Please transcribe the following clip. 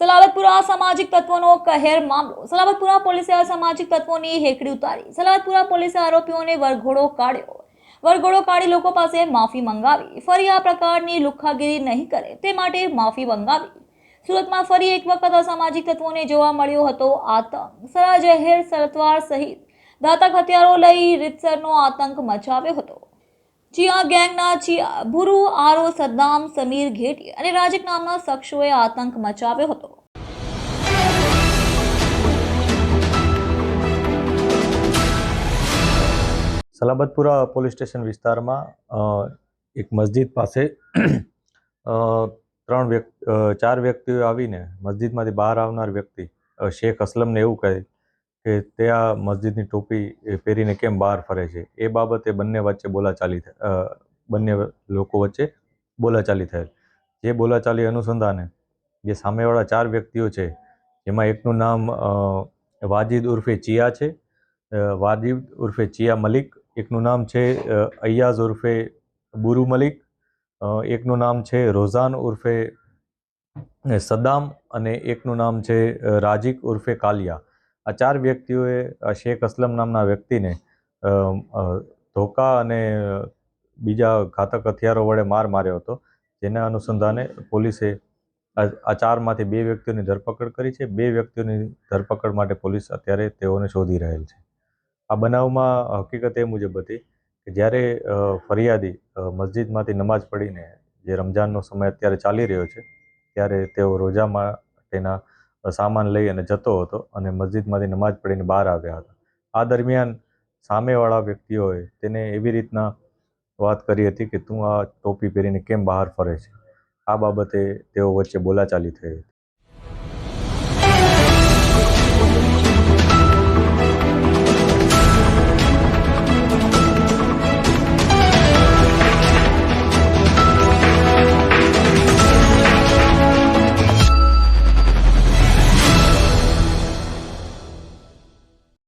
સલાબતપુરા સામાજિક તત્વોનો કહેર મામલો. સલાબતપુરા પોલીસે અસામાજિક તત્વોની હેકડી ઉતારી. સલાવતપુરા પોલીસે આરોપીઓને વરઘોડો કાઢ્યો. વરઘોડો કાઢી લોકો પાસે માફી મંગાવી. ફરી આ પ્રકારની લુખ્ખાગીરી નહીં કરે. તે માટે માફી મંગાવી. સુરતમાં ફરી એક વખત અસામાજિક તત્વોને જોવા મળ્યો હતો આતંક. સરા જહેર સરતવાર સહિત દાતક હથિયારો લઈ રીતસરનો આતંક મચાવ્યો હતો. ચિયા ગેંગના ચિયા ભુરુ આરો સદ્દામ સમીર ઘેટી અને રાજક નામના શખ્સોએ આતંક મચાવ્યો હતો. સલાબતપુરા પોલીસ સ્ટેશન વિસ્તારમાં એક મસ્જિદ પાસે ત્રણ વ્યક્તિ ચાર વ્યક્તિઓ આવીને મસ્જિદમાંથી બહાર આવનાર વ્યક્તિ શેખ અસલમને એવું કહે કે તે આ મસ્જિદની ટોપી પહેરીને કેમ બહાર ફરે છે? એ બાબતે બંને વચ્ચે બોલાચાલી બંને લોકો વચ્ચે બોલાચાલી થયેલ. જે બોલાચાલી અનુસંધાને જે સામેવાળા ચાર વ્યક્તિઓ છે, જેમાં એકનું નામ વાજિદ ઉર્ફે ચિયા છે વાજિદ ઉર્ફે ચિયા મલિક, એકનું નામ છે અયાઝ ઉર્ફે બુરુ મલિક એકનું નામ છે, રોઝાન ઉર્ફે સદામ અને એકનું નામ છે રાજીક ઉર્ફે કાલિયા. આ ચાર વ્યક્તિઓએ શેખ અસલમ નામના વ્યક્તિને ધોકા અને બીજા ઘાતક હથિયારો વડે માર માર્યો હતો. જેના અનુસંધાને પોલીસે આ ચારમાંથી બે વ્યક્તિઓની ધરપકડ કરી છે. બે વ્યક્તિઓની ધરપકડ માટે પોલીસ અત્યારે તેઓને શોધી રહેલ છે. આ બનાવમાં હકીકત એ મુજબ હતી કે જ્યારે ફરિયાદી મસ્જિદમાંથી નમાઝ પઢીને જે રમઝાનનો સમય અત્યારે ચાલી રહ્યો છે ત્યારે તેઓ રોજા માટેના અ, સામાન લઈ અને જતો હતો અને મસ્જિદમાંથી નમાઝ પડીને બહાર આવ્યા હતા. આ દરમિયાન સામેવાળા વ્યક્તિઓએ તેને એવી રીતના વાત કરી હતી કે, તું આ ટોપી પહેરીને કેમ બહાર ફરે છે? આ બાબતે તેઓ વચ્ચે બોલાચાલી થઈ હતી.